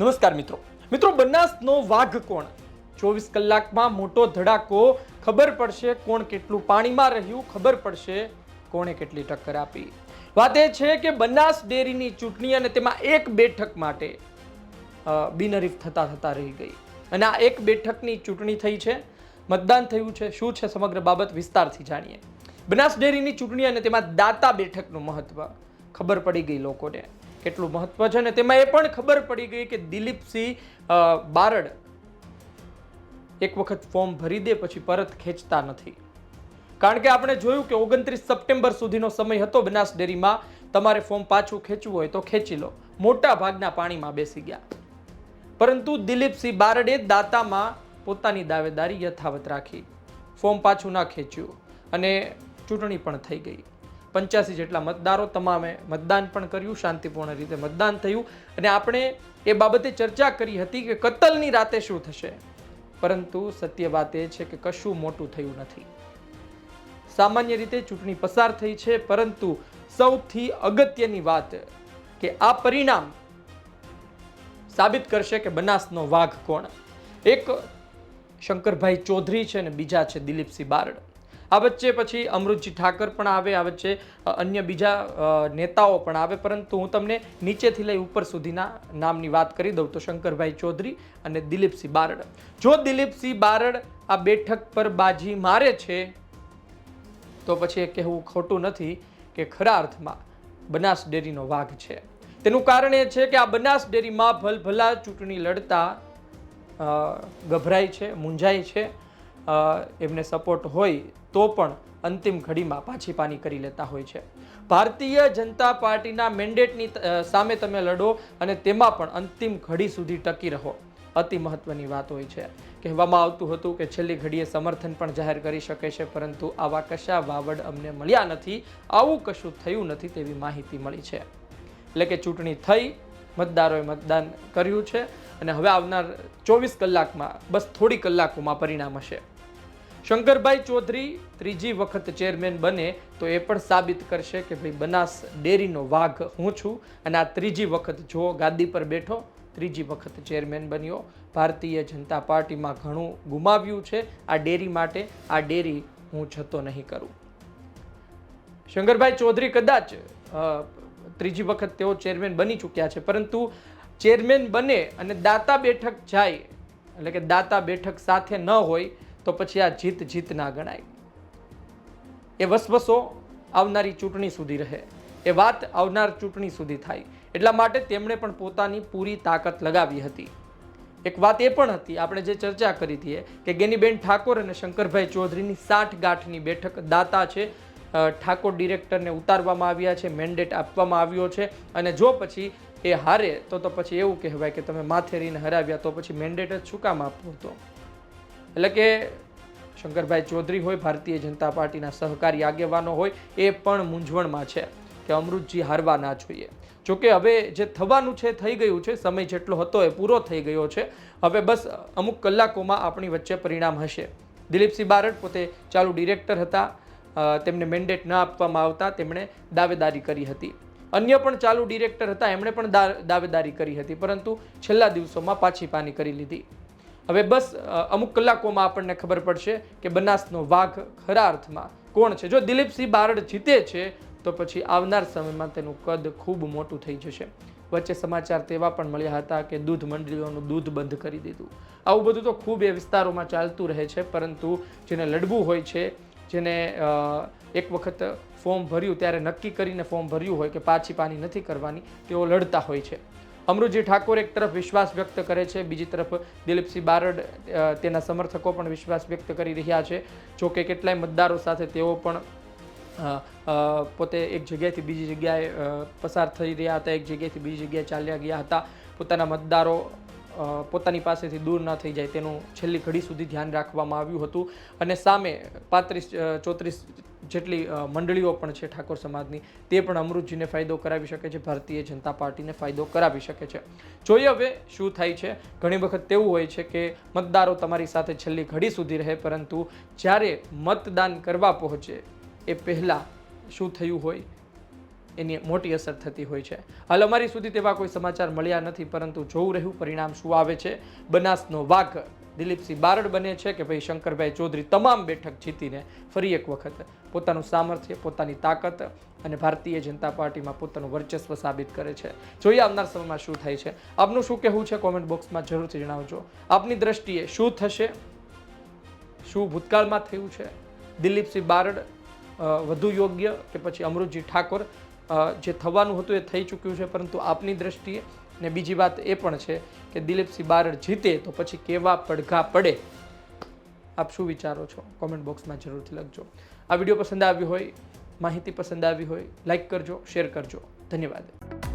નમસ્કાર મિત્રો. મિત્રો, બનાસનો વાઘ કોણ? ચોવીસ કલાકમાં મોટો ધડાકો. ખબર પડશે કોણ કેટલું પાણીમાં રહ્યું. ખબર પડશે કોણે કેટલી ટક્કર આપી. વાત એ છે કે બનાસ ડેરીની ચૂંટણી અને તેમાં એક બેઠક માટે બિનરીફ થતા થતા રહી ગઈ. અને આ એક બેઠકની ચૂંટણી થઈ છે. મતદાન થયું છે. શું છે સમગ્ર બાબત વિસ્તારથી જાણીએ. બનાસ ડેરીની ચૂંટણી અને તેમાં દાતા બેઠકનું મહત્વ ખબર પડી ગઈ લોકોને. કેટલું મહત્વ છે ને તેમાં એ પણ ખબર પડી ગઈ કે દિલીપસિંહ બારડ એક વખત ફોર્મ ભરી દે પછી પરત ખેંચતા નથી. કારણ કે આપણે જોયું કે ઓગણત્રીસ સપ્ટેમ્બર સુધીનો સમય હતો બનાસ ડેરીમાં. તમારે ફોર્મ પાછું ખેંચવું હોય તો ખેંચી લો. મોટા ભાગના પાણીમાં બેસી ગયા. પરંતુ દિલીપસિંહ બારડે દાતામાં પોતાની દાવેદારી યથાવત રાખી. ફોર્મ પાછું ના ખેંચ્યું અને ચૂંટણી પણ થઈ ગઈ. પંચ્યાસી જેટલા મતદારો તમામે મતદાન પણ કર્યું, શાંતિપૂર્ણ રીતે મતદાન થયું. અને આપણે એ બાબતે ચર્ચા કરી હતી કે કતલની રાતે શું થશે. પરંતુ સત્ય વાત એ છે કે કશું મોટું થયું નથી. સામાન્ય રીતે ચૂંટણી પસાર થઈ છે, પરંતુ સૌથી અગત્યની વાત કે આ પરિણામ સાબિત કરશે કે બનાસનો વાઘ કોણ. એક શંકરભાઈ ચૌધરી છે અને બીજા છે દિલીપસિંહ બારડ. આ વચ્ચે પછી અમૃતજી ઠાકર પણ આવે, આ વચ્ચે અન્ય બીજા નેતાઓ પણ આવે. પરંતુ હું તમને નીચેથી લઈ ઉપર સુધીના નામની વાત કરી દઉં તો શંકરભાઈ ચૌધરી અને દિલીપસિંહ બારડ. જો દિલીપસિંહ બારડ આ બેઠક પર બાજી મારે છે, તો પછી એ કહેવું ખોટું નથી કે ખરા અર્થમાં બનાસ ડેરીનો વાઘ છે. તેનું કારણ એ છે કે આ બનાસ ડેરીમાં ભલભલા ચૂંટણી લડતા ગભરાય છે, મૂંઝાય છે. એમને સપોર્ટ હોય તો પણ અંતિમ ઘડીમાં પાછી પાની કરી લેતા હોય છે. ભારતીય જનતા પાર્ટીના મેન્ડેટની સામે તમે લડો અને તેમાં પણ અંતિમ ઘડી સુધી ટકી રહો. અતિ મહત્વની વાત હોય છે. કહેવામાં આવતું હતું કે છેલ્લી ઘડીએ સમર્થન પણ જાહેર કરી શકે છે, પરંતુ આવા કશા વાવડ અમને મળ્યા નથી, આવું કશું થયું નથી તેવી માહિતી મળી છે. એટલે કે ચૂંટણી થઈ, મતદારોએ મતદાન કર્યું છે અને હવે આવનાર ચોવીસ કલાકમાં, બસ થોડી કલાકોમાં પરિણામ હશે. શંકરભાઈ ચૌધરી ત્રીજી વખત ચેરમેન બને તો એ પણ સાબિત કરશે કે ભાઈ બનાસ ડેરીનો વાઘ હું છું અને આ ત્રીજી વખત જો ગાદી પર બેઠો, ત્રીજી વખત ચેરમેન બન્યો. ભારતીય જનતા પાર્ટીમાં ઘણું ગુમાવ્યું છે આ ડેરી માટે, આ ડેરી હું જતો નહીં કરું. શંકરભાઈ ચૌધરી કદાચ ત્રીજી વખત તેઓ ચેરમેન બની ચૂક્યા છે, પરંતુ ચેરમેન બને અને દાતા બેઠક જાય, એટલે કે દાતા બેઠક સાથે ન હોય તો પછી આ જીત જીત ના ગણાય. એ વસવસો આવનારી ચૂંટણી સુધી રહે. એ વાત આવનાર ચૂંટણી સુધી થાય. એટલા માટે તેમણે પણ પોતાની પૂરી તાકાત લગાવી હતી. એક વાત એ પણ હતી, આપણે જે ચર્ચા કરી હતી કે ગેનીબેન ઠાકોર અને શંકરભાઈ ચૌધરીની સાઠ ગાંઠની બેઠક દાતા છે. ઠાકોર ડિરેક્ટરને ઉતારવામાં આવ્યા છે, મેન્ડેટ આપવામાં આવ્યો છે અને જો પછી એ હારે, તો તો પછી એવું કહેવાય કે તમે માથેરીને હરાવ્યા, તો પછી મેન્ડેટ જ શું કામ આપવો હતો એટલે કે શંકરભાઈ ચૌધરી હોય, ભારતીય જનતા પાર્ટીના સહકારી આગેવાનો હોય, એ પણ મૂંઝવણમાં છે કે અમૃતજી હારવા ના જોઈએ. જોકે હવે જે થવાનું છે, થઈ ગયું છે, સમય જેટલો હતો એ પૂરો થઈ ગયો છે. હવે બસ અમુક કલાકોમાં આપણી વચ્ચે પરિણામ હશે. દિલીપસિંહ બારડ પોતે ચાલુ ડિરેક્ટર હતા. તેમને મેન્ડેટ ન આપવામાં આવતા તેમણે દાવેદારી કરી હતી. અન્ય પણ ચાલુ ડિરેક્ટર હતા, એમણે પણ દાવેદારી કરી હતી. પરંતુ છેલ્લા દિવસોમાં પાછી પાની કરી લીધી. હવે બસ અમુક કલાકોમાં આપણને ખબર પડશે કે બનાસનો વાઘ ખરા અર્થમાં કોણ છે? જો દિલીપસિંહ બારડ જીતે છે, તો પછી આવનાર સમયમાં તેનું કદ ખૂબ મોટું થઈ જશે. વચ્ચે સમાચાર તેવા પણ મળ્યા હતા કે દૂધ મંડળીઓનું દૂધ બંધ કરી દીધું. આવું બધું તો ખૂબ એ વિસ્તારોમાં ચાલતું રહે છે, પરંતુ જેને લડવું હોય છે, જેને એક વખત ફોર્મ ભર્યું, ત્યારે નક્કી કરીને ફોર્મ ભર્યું હોય કે પાછી પાની નથી કરવાની, તેઓ લડતા હોય છે. અમૃતજી ઠાકોર એક તરફ વિશ્વાસ વ્યક્ત કરે છે, બીજી તરફ દિલીપસિંહ બારડ તેના સમર્થકો પણ વિશ્વાસ વ્યક્ત કરી રહ્યા છે. જો કે કેટલાય મતદારો સાથે તેઓ પણ પોતે એક જગ્યાએથી બીજી જગ્યાએ પસાર થઈ રહ્યા હતા, એક જગ્યાએથી બીજી જગ્યાએ ચાલ્યા ગયા હતા. પોતાના મતદારો પોતાની પાસેથી દૂર ન થઈ જાય તેનું છેલ્લી ઘડી સુધી ધ્યાન રાખવામાં આવ્યું હતું. અને સામે પાંત્રીસ ચોત્રીસ જેટલી મંડળીઓ પણ છે ઠાકોર સમાજની, તે પણ અમૃતજીને ફાયદો કરાવી શકે છે, ભારતીય જનતા પાર્ટીને ફાયદો કરાવી શકે છે. જોઈએ હવે શું થાય છે. ઘણી વખત તેવું હોય છે કે મતદારો તમારી સાથે છેલ્લી ઘડી સુધી રહે, પરંતુ જ્યારે મતદાન કરવા પહોંચે, એ પહેલાં શું થયું હોય? એની મોટી અસર થતી હોય છે. હાલ અમારી સુધી તેવા કોઈ સમાચાર મળ્યા નથી, પરંતુ જોવું રહ્યું પરિણામ શું આવે છે? બનાસનો વાઘ દિલીપસિંહ બારડ બને છે કે ભાઈ શંકરભાઈ ચૌધરી તમામ બેઠક જીતીને ફરી એક વખત પોતાનું સામર્થ્ય, પોતાની તાકાત અને ભારતીય જનતા પાર્ટીમાં પોતાનું વર્ચસ્વ સાબિત કરે છે. જોઈએ આવનાર સમયમાં શું થાય છે. આપનું શું કહેવું છે? કોમેન્ટ બોક્સમાં જરૂરથી જણાવજો. આપની દ્રષ્ટિએ શું થશે? શું ભૂતકાળમાં થયું છે? દિલીપસિંહ બારડ વધુ યોગ્ય કે પછી અમૃતજી ઠાકોર જે થવાનું હતું એ થઈ ચૂક્યું છે, પરંતુ આપની દ્રષ્ટિએ ને બીજી વાત એ પણ છે કે દિલીપસિંહ બારડ જીતે તો પછી કેવા પડઘા પડે? આપ શું વિચારો છો? કોમેન્ટ બોક્સમાં જરૂરથી લખજો. આ વીડિયો પસંદ આવ્યો હોય, માહિતી પસંદ આવી હોય લાઇક કરજો, શેર કરજો. ધન્યવાદ.